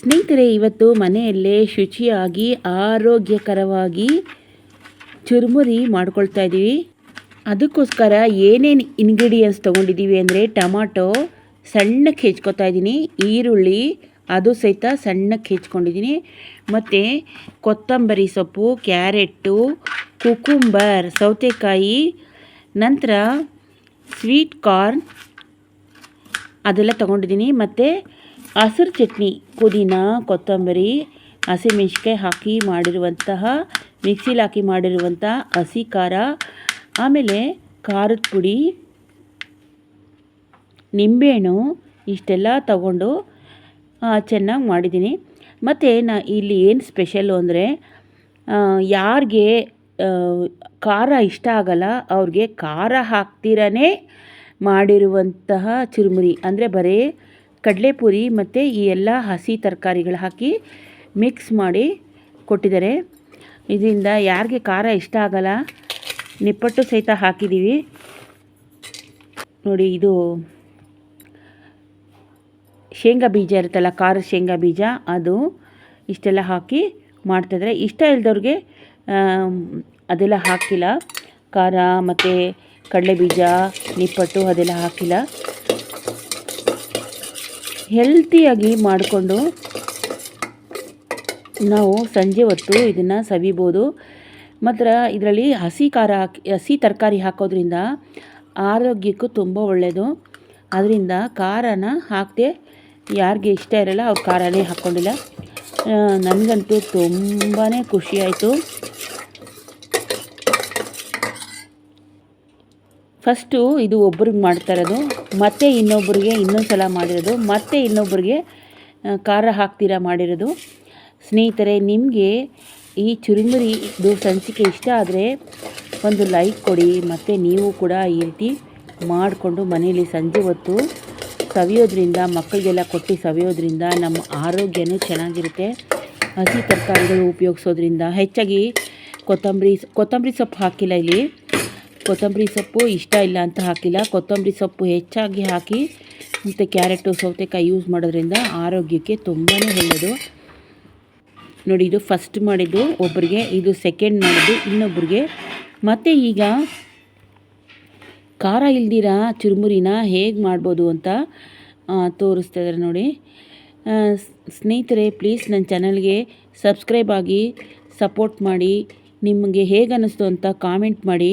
ಸ್ನೇಹಿತರೆ, ಇವತ್ತು ಮನೆಯಲ್ಲೇ ಶುಚಿಯಾಗಿ, ಆರೋಗ್ಯಕರವಾಗಿ ಚುರುಮುರಿ ಮಾಡ್ಕೊಳ್ತಾ ಇದ್ದೀವಿ. ಅದಕ್ಕೋಸ್ಕರ ಏನೇನು ಇಂಗ್ರೀಡಿಯೆಂಟ್ಸ್ ತೊಗೊಂಡಿದ್ದೀವಿ ಅಂದರೆ ಟೊಮಾಟೊ ಸಣ್ಣಕ್ಕೆ ಹೆಚ್ಕೊತಾ ಇದ್ದೀನಿ, ಈರುಳ್ಳಿ, ಅದು ಸಹಿತ ಸಣ್ಣಕ್ಕೆ ಹೆಚ್ಕೊಂಡಿದ್ದೀನಿ. ಮತ್ತು ಕೊತ್ತಂಬರಿ ಸೊಪ್ಪು, ಕ್ಯಾರೆಟ್ಟು, ಕುಕುಂಬರ್, ಸೌತೆಕಾಯಿ, ನಂತರ ಸ್ವೀಟ್ ಕಾರ್ನ್ ಅದೆಲ್ಲ ತೊಗೊಂಡಿದ್ದೀನಿ. ಮತ್ತು ಹಸಿರು ಚಟ್ನಿ, ಪುದೀನ, ಕೊತ್ತಂಬರಿ ಹಸಿಮೆಣ್ಸಿಕಾಯಿ ಹಾಕಿ ಮಾಡಿರುವಂತಹ, ಮಿಕ್ಸಿಲಿ ಹಾಕಿ ಮಾಡಿರುವಂಥ ಹಸಿ ಖಾರ, ಆಮೇಲೆ ಖಾರದ ಪುಡಿ, ನಿಂಬೆಹಣ್ಣು ಇಷ್ಟೆಲ್ಲ ತಗೊಂಡು ಚೆನ್ನಾಗಿ ಮಾಡಿದ್ದೀನಿ. ಮತ್ತು ನಾ ಇಲ್ಲಿ ಏನು ಸ್ಪೆಷಲ್ಲು ಅಂದರೆ ಯಾರಿಗೆ ಖಾರ ಇಷ್ಟ ಆಗಲ್ಲ, ಅವ್ರಿಗೆ ಖಾರ ಹಾಕ್ತಿರನೇ ಮಾಡಿರುವಂತಹ ಚುರುಮುರಿ. ಅಂದರೆ ಬರೀ ಕಡಲೆಪುರಿ ಮತ್ತು ಈ ಎಲ್ಲ ಹಸಿ ತರಕಾರಿಗಳು ಹಾಕಿ ಮಿಕ್ಸ್ ಮಾಡಿ ಕೊಟ್ಟಿದ್ದಾರೆ. ಇದರಿಂದ ಯಾರಿಗೆ ಖಾರ ಇಷ್ಟ ಆಗಲ್ಲ, ನಿಪ್ಪಟ್ಟು ಸಹಿತ ಹಾಕಿದ್ದೀವಿ. ನೋಡಿ, ಇದು ಶೇಂಗಾ ಬೀಜ ಇರುತ್ತಲ್ಲ, ಖಾರ ಶೇಂಗಾ ಬೀಜ, ಅದು ಇಷ್ಟೆಲ್ಲ ಹಾಕಿ ಮಾಡ್ತಾಯಿದ್ರೆ ಇಷ್ಟ ಇಲ್ದವ್ರಿಗೆ ಅದೆಲ್ಲ ಹಾಕಿಲ್ಲ. ಖಾರ ಮತ್ತು ಕಡಲೆ ಬೀಜ, ನಿಪ್ಪಟ್ಟು ಅದೆಲ್ಲ ಹಾಕಿಲ್ಲ. ಹೆಲ್ತಿಯಾಗಿ ಮಾಡಿಕೊಂಡು ನಾವು ಸಂಜೆ ಹೊತ್ತು ಇದನ್ನು ಸವಿಬೋದು. ಮಾತ್ರ ಇದರಲ್ಲಿ ಹಸಿ ಖಾರ ಹಾಕಿ, ಹಸಿ ತರಕಾರಿ ಹಾಕೋದ್ರಿಂದ ಆರೋಗ್ಯಕ್ಕೂ ತುಂಬ ಒಳ್ಳೆಯದು ಅದರಿಂದ ಖಾರನ ಹಾಕದೆ ಯಾರಿಗೆ ಇಷ್ಟ ಇರಲ್ಲ ಅವ್ರು ಖಾರನೇ ಹಾಕ್ಕೊಂಡಿಲ್ಲ. ನನಗಂತೂ ತುಂಬಾ ಖುಷಿಯಾಯಿತು ಫಸ್ಟು ಇದು ಒಬ್ರಿಗೆ ಮಾಡ್ತಾ ಇರೋದು, ಮತ್ತೆ ಇನ್ನೊಬ್ಬರಿಗೆ ಇನ್ನೊಂದು ಸಲ ಮಾಡಿರೋದು, ಮತ್ತೆ ಇನ್ನೊಬ್ಬರಿಗೆ ಖಾರ ಹಾಕ್ತೀರಾ ಮಾಡಿರೋದು. ಸ್ನೇಹಿತರೆ, ನಿಮಗೆ ಈ ಚುರುಮುರಿದು ಸಂಚಿಕೆ ಇಷ್ಟ ಆದರೆ ಒಂದು ಲೈಕ್ ಕೊಡಿ, ಮತ್ತು ನೀವು ಕೂಡ ಈ ರೀತಿ ಮಾಡಿಕೊಂಡು ಮನೆಯಲ್ಲಿ ಸಂಜೆ ಹೊತ್ತು ಸವಿಯೋದ್ರಿಂದ, ಮಕ್ಕಳಿಗೆಲ್ಲ ಕೊಟ್ಟು ಸವಿಯೋದ್ರಿಂದ ನಮ್ಮ ಆರೋಗ್ಯನೂ ಚೆನ್ನಾಗಿರುತ್ತೆ. ಹಸಿ ತರಕಾರಿಗಳು ಉಪಯೋಗಿಸೋದ್ರಿಂದ ಹೆಚ್ಚಾಗಿ ಕೊತ್ತಂಬರಿ ಕೊತ್ತಂಬರಿ ಸೊಪ್ಪು ಹಾಕಿಲ್ಲ ಇಲ್ಲಿ. ಕೊತ್ತಂಬರಿ ಸೊಪ್ಪು ಇಷ್ಟ ಇಲ್ಲ ಅಂತ ಹಾಕಿಲ್ಲ. ಕೊತ್ತಂಬರಿ ಸೊಪ್ಪು ಹೆಚ್ಚಾಗಿ ಹಾಕಿ, ಮತ್ತು ಕ್ಯಾರೆಟು, ಸೌತೆಕಾಯಿ ಯೂಸ್ ಮಾಡೋದ್ರಿಂದ ಆರೋಗ್ಯಕ್ಕೆ ತುಂಬಾ ಒಳ್ಳೆಯದು ನೋಡಿ, ಇದು ಫಸ್ಟ್ ಮಾಡಿದ್ದು ಒಬ್ಬರಿಗೆ ಇದು ಸೆಕೆಂಡ್ ಮಾಡಿದ್ದು ಇನ್ನೊಬ್ಬರಿಗೆ ಮತ್ತು ಈಗ ಖಾರ ಇಲ್ದಿರ ಚುರುಮುರಿನ ಹೇಗೆ ಮಾಡ್ಬೋದು ಅಂತ ತೋರಿಸ್ತಾ ಇದ್ದಾರೆ ನೋಡಿ. ಸ್ನೇಹಿತರೆ ಪ್ಲೀಸ್ ನನ್ನ ಚಾನಲ್ಗೆ ಸಬ್ಸ್ಕ್ರೈಬ್ ಆಗಿ ಸಪೋರ್ಟ್ ಮಾಡಿ, ನಿಮಗೆ ಹೇಗೆ ಅನ್ನಿಸ್ತು ಅಂತ ಕಾಮೆಂಟ್ ಮಾಡಿ.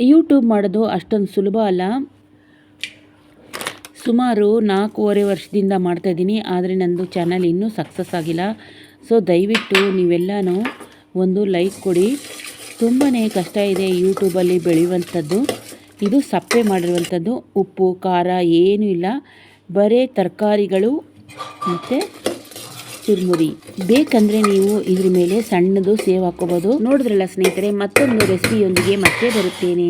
ಯೂಟ್ಯೂಬ್ ಮಾಡೋದು ಅಷ್ಟೊಂದು ಸುಲಭ ಅಲ್ಲ. ಸುಮಾರು ನಾಲ್ಕೂವರೆ ವರ್ಷದಿಂದ ಮಾಡ್ತಾಯಿದ್ದೀನಿ ಆದರೆ ನನ್ನದು ಚಾನಲ್ ಇನ್ನೂ ಸಕ್ಸಸ್ ಆಗಿಲ್ಲ. ಸೊ ದಯವಿಟ್ಟು ನೀವೆಲ್ಲನೂ ಒಂದು ಲೈಕ್ ಕೊಡಿ. ತುಂಬಾ ಕಷ್ಟ ಇದೆ ಯೂಟ್ಯೂಬಲ್ಲಿ ಬೆಳೆಯುವಂಥದ್ದು. ಇದು ಸಪ್ಪೆ ಮಾಡಿರುವಂಥದ್ದು. ಉಪ್ಪು, ಖಾರ ಏನೂ ಇಲ್ಲ. ಬರೇ ತರಕಾರಿಗಳು ಮತ್ತು ಚುರುಮುರಿ ಬೇಕಂದ್ರೆ ನೀವು ಇದ್ರ ಮೇಲೆ ಸಣ್ಣದು ಸೇವ್ ಹಾಕೋಬಹುದು ನೋಡಿದ್ರಲ್ಲ ಸ್ನೇಹಿತರೆ ಮತ್ತೊಂದು ರೆಸಿಪಿಯೊಂದಿಗೆ ಮತ್ತೆ ಬರುತ್ತೇನೆ.